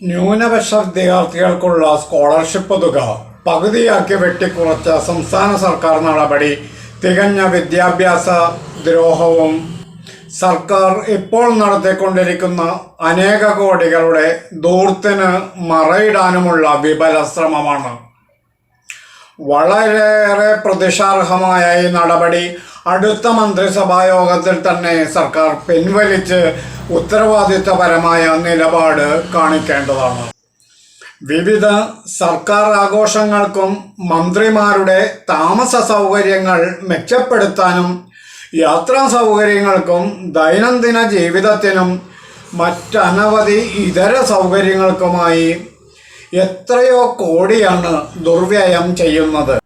ന്യൂനപക്ഷ വിദ്യാർത്ഥികൾക്കുള്ള സ്കോളർഷിപ്പ് തുക പകുതിയാക്കി വെട്ടിക്കുറച്ച സംസ്ഥാന സർക്കാർ നടപടി തികഞ്ഞ വിദ്യാഭ്യാസ ദ്രോഹവും സർക്കാർ ഇപ്പോൾ നടത്തിക്കൊണ്ടിരിക്കുന്ന അനേക കോടികളുടെ ദൂർത്തിന് മറയിടാനുമുള്ള വിപല ശ്രമമാണ് വളരെയേറെ പ്രതിഷാർഹമായ ഈ നടപടി അടുത്ത മന്ത്രിസഭാ യോഗത്തിൽ തന്നെ സർക്കാർ പിൻവലിച്ച് ഉത്തരവാദിത്തപരമായ നിലപാട് കാണിക്കേണ്ടതാണ്. വിവിധ സർക്കാർ ആഘോഷങ്ങൾക്കും മന്ത്രിമാരുടെ താമസ സൗകര്യങ്ങൾ മെച്ചപ്പെടുത്താനും യാത്രാ സൗകര്യങ്ങൾക്കും ദൈനംദിന ജീവിതത്തിനും മറ്റനവധി ഇതര സൗകര്യങ്ങൾക്കുമായി എത്രയോ കോടിയാണ് ദുർവ്യയം ചെയ്യുന്നത്.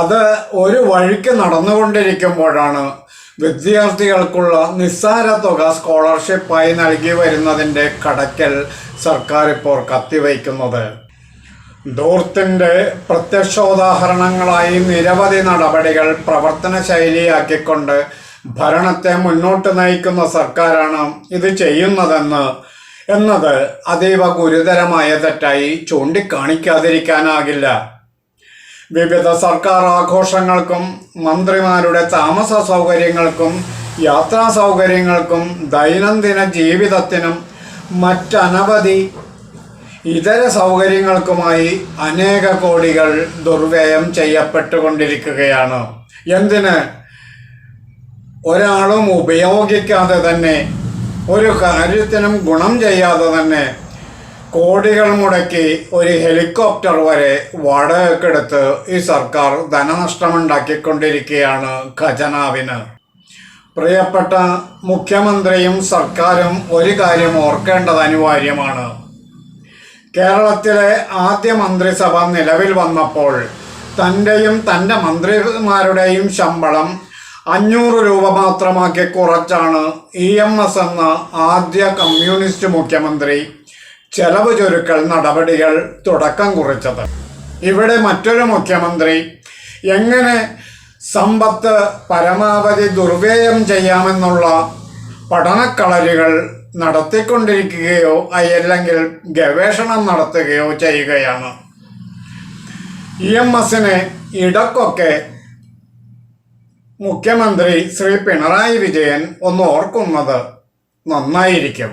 അത് ഒരു വഴിക്ക് നടന്നുകൊണ്ടിരിക്കുമ്പോഴാണ് വിദ്യാർത്ഥികൾക്കുള്ള നിസ്സാര തുക സ്കോളർഷിപ്പായി നൽകി വരുന്നതിന്റെ കടക്കൽ സർക്കാർ ഇപ്പോൾ കത്തിവയ്ക്കുന്നത്. ദൂർത്തിന്റെ പ്രത്യക്ഷോദാഹരണങ്ങളായി നിരവധി നടപടികൾ പ്രവർത്തന ശൈലിയാക്കിക്കൊണ്ട് ഭരണത്തെ മുന്നോട്ട് നയിക്കുന്ന സർക്കാരാണ് ഇത് ചെയ്യുന്നതെന്ന് എന്നത് അതീവ ഗുരുതരമായ തെറ്റായി ചൂണ്ടിക്കാണിക്കാതിരിക്കാനാകില്ല. വിവിധ സർക്കാർ ആഘോഷങ്ങൾക്കും മന്ത്രിമാരുടെ താമസ സൗകര്യങ്ങൾക്കും യാത്രാ സൗകര്യങ്ങൾക്കും ദൈനംദിന ജീവിതത്തിനും മറ്റനവധി ഇതര സൗകര്യങ്ങൾക്കുമായി അനേക കോടികൾ ദുർവ്യയം ചെയ്യപ്പെട്ടുകൊണ്ടിരിക്കുകയാണ്. എന്തിന്? ഒരാളും ഉപയോഗിക്കാതെ തന്നെ ഒരു കാര്യത്തിനും ഗുണം ചെയ്യാതെ തന്നെ കോടികൾ മുടക്കി ഒരു ഹെലികോപ്റ്റർ വരെ വാടകയ്ക്കെടുത്ത് ഈ സർക്കാർ ധനനഷ്ടമുണ്ടാക്കിക്കൊണ്ടിരിക്കുകയാണ് ഖജനാവിന്. പ്രിയപ്പെട്ട മുഖ്യമന്ത്രിയും സർക്കാരും ഒരു കാര്യം ഓർക്കേണ്ടത് അനിവാര്യമാണ്. കേരളത്തിലെ ആദ്യ മന്ത്രിസഭ നിലവിൽ വന്നപ്പോൾ തന്റെയും തന്റെ മന്ത്രിമാരുടെയും ശമ്പളം അഞ്ഞൂറ് രൂപ മാത്രമാക്കി കുറച്ചാണ് ഇ എം എസ് എന്ന ആദ്യ കമ്മ്യൂണിസ്റ്റ് മുഖ്യമന്ത്രി ചെലവ് ചുരുക്കൽ നടപടികൾ തുടക്കം കുറിച്ചത്. ഇവിടെ മറ്റൊരു മുഖ്യമന്ത്രി എങ്ങനെ സമ്പത്ത് പരമാവധി ദുർവ്യയം ചെയ്യാമെന്നുള്ള പഠനക്കളരികൾ നടത്തിക്കൊണ്ടിരിക്കുകയോ അല്ലെങ്കിൽ ഗവേഷണം നടത്തുകയോ ചെയ്യുകയാണ്. ഇ എം എസിനെ ഇടക്കൊക്കെ മുഖ്യമന്ത്രി ശ്രീ പിണറായി വിജയൻ ഒന്ന് ഓർക്കുന്നത് നന്നായിരിക്കും.